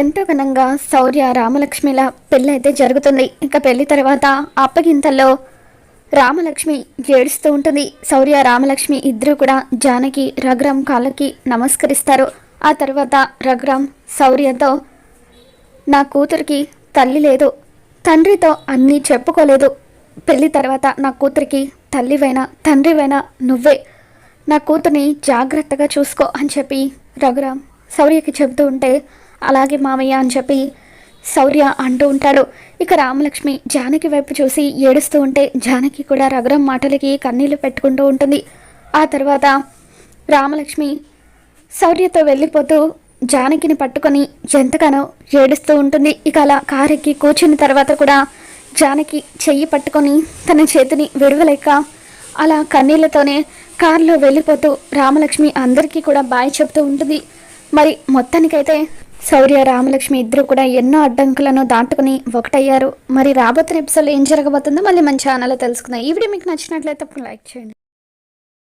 ఎంతో ఘనంగా శౌర్య రామలక్ష్మిల పెళ్ళి అయితే జరుగుతుంది. ఇంకా పెళ్ళి తర్వాత అప్పగింతల్లో రామలక్ష్మి ఏడుస్తూ ఉంటుంది. శౌర్య రామలక్ష్మి ఇద్దరు కూడా జానకి రఘురామ్ కాళ్ళకి నమస్కరిస్తారు. ఆ తర్వాత రఘురామ్ శౌర్యతో నా కూతురికి తల్లి లేదు. తండ్రితో అన్నీ చెప్పుకోలేదు. పెళ్ళి తర్వాత నా కూతురికి తల్లివైనా తండ్రివైనా నువ్వే. నా కూతుర్ని జాగ్రత్తగా చూసుకో అని చెప్పి రఘురామ్ శౌర్యకి చెబుతూ ఉంటే అలాగే మామయ్య అని చెప్పి శౌర్య అంటూ ఉంటాడు. ఇక రామలక్ష్మి జానకి వైపు చూసి ఏడుస్తూ ఉంటే జానకి కూడా రగరం మాటలకి కన్నీళ్ళు పెట్టుకుంటూ ఉంటుంది. ఆ తర్వాత రామలక్ష్మి శౌర్యతో వెళ్ళిపోతూ జానకిని పట్టుకొని ఎంతగానో ఏడుస్తూ ఉంటుంది. ఇక అలా కారెక్కి కూర్చున్న తర్వాత కూడా జానకి చెయ్యి పట్టుకొని తన చేతిని విడవలేక అలా కన్నీళ్ళతోనే కారులో వెళ్ళిపోతూ రామలక్ష్మి అందరికీ కూడా బాయ్ చెప్తూ ఉంటుంది. మరి మొత్తానికైతే శౌర్య రామలక్ష్మి ఇద్దరు కూడా ఎన్నో అడ్డంకులను దాటుకుని ఒకటయ్యారు. మరి రాబోతున్న ఎపిసోడ్లో ఏం జరగబోతుందో మళ్ళీ మన ఛానల్లో తెలుసుకుందాం. ఈ వీడియో మీకు నచ్చినట్లయితే లైక్ చేయండి.